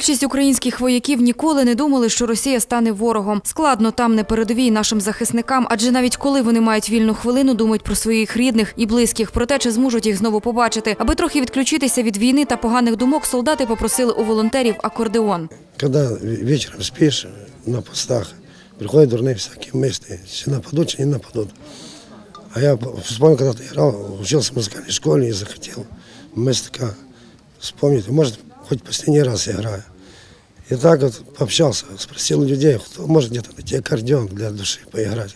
Більшість українських вояків ніколи не думали, що Росія стане ворогом. Складно там на передовій нашим захисникам, адже навіть коли вони мають вільну хвилину, думають про своїх рідних і близьких, про те, чи зможуть їх знову побачити. Аби трохи відключитися від війни та поганих думок, солдати попросили у волонтерів акордеон. Когда вечером спишь на постах, приходят дурные всякие мысли, чи нападут, чи не нападут. А я вспомнил, когда ты играл, учился в музыкальной школе и захотел мысль такая вспомнить, может, хоть последний раз играю. И так вот пообщался, спросил людей, кто может где-то найти аккордеон для души поиграть.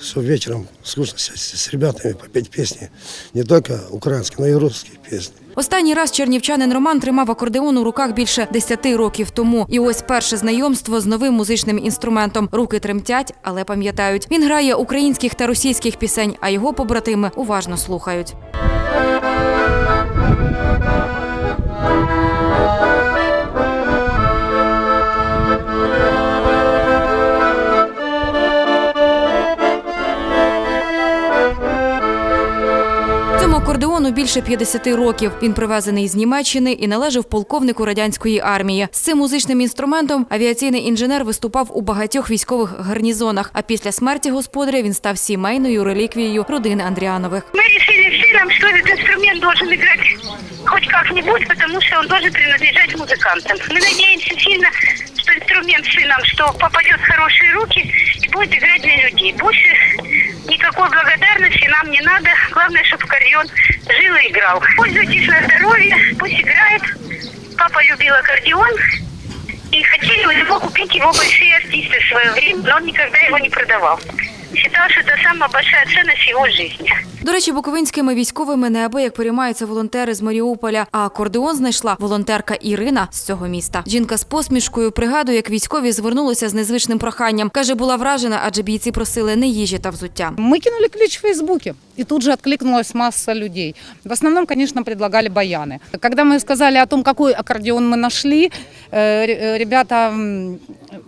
Чтобы вечером скучно сесть с ребятами, попеть песни, не только украинские, но и русские песни. Останній раз чернівчанин Роман тримав акордеон у руках більше 10 років тому. І ось перше знайомство з новим музичним інструментом. Руки тремтять, але пам'ятають. Він грає українських та російських пісень, а його побратими уважно слухають. акордеону більше 50 років. Він привезений з Німеччини і належав полковнику радянської армії. З цим музичним інструментом авіаційний інженер виступав у багатьох військових гарнізонах. А після смерті господаря він став сімейною реліквією родини Андріанових. Мы решили все нам, что этот инструмент должен играть хоть как-нибудь, потому что он должен принадлежать музыкантам. Мы надеемся сильно, что инструмент сыном, что попадет в хорошие руки и будет играть для людей. Больше никакой благодарности нам не надо. Главное, чтобы аккордеон жил и играл. Пользуйтесь на здоровье, пусть играет. Папа любил аккордеон. И хотели у него купить его большие артисты в свое время, но он никогда его не продавал. Считал, что это самая большая ценность в его жизни. До речі, буковинськими військовими неабияк переймаються волонтери з Маріуполя. А акордеон знайшла волонтерка Ірина з цього міста. Жінка з посмішкою пригадує, як військові звернулися з незвичним проханням. каже, була вражена, адже бійці просили не їжі та взуття. Мы кинули клич в Фейсбуке, и тут же откликнулась масса людей. В основном, конечно, предлагали баяны. Когда мы сказали о том, какой аккордеон мы нашли, э, ре- э, ребята,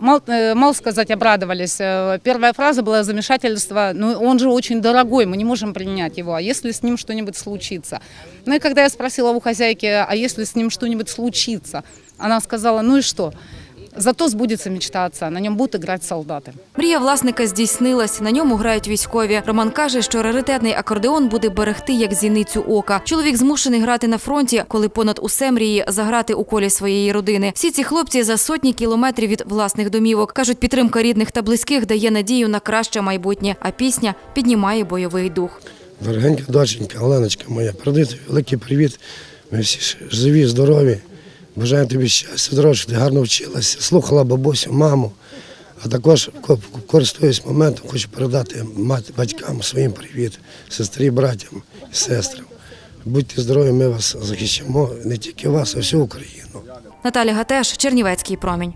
м, мал, э, мало сказать, обрадовались. Э, Первая фраза была замешательство, ну он же очень дорогой, мы не можем принять его, а если с ним что-нибудь случится? Ну и когда я спросила у хозяйки, а если с ним что-нибудь случится? Она сказала, ну и что? Зато сбудется мечта отца, на нем будут играть солдаты. Мрія власника здійснилась. На ньому грають військові. Роман каже, що раритетний акордеон буде берегти як зіницю ока. Чоловік змушений грати на фронті, коли понад усе мріє заграти у колі своєї родини. Всі ці хлопці за сотні кілометрів від власних домівок. кажуть, підтримка рідних та близьких дає надію на краще майбутнє, а пісня піднімає бойовий дух. Дорогенька доченька, Оленочка моя, передаю тобі великий привіт. Ми всі живі, здорові. Бажаю тобі щастя, здоров'я, ти гарно вчилася, слухала бабусю, маму. А також ко- користуюсь моментом, хочу передати мати, батькам своїм привіт, сестрі, братям і сестрам. Будьте здорові, ми вас захищаємо, не тільки вас, а всю Україну. Наталя Гатеш, Чернівецький промінь.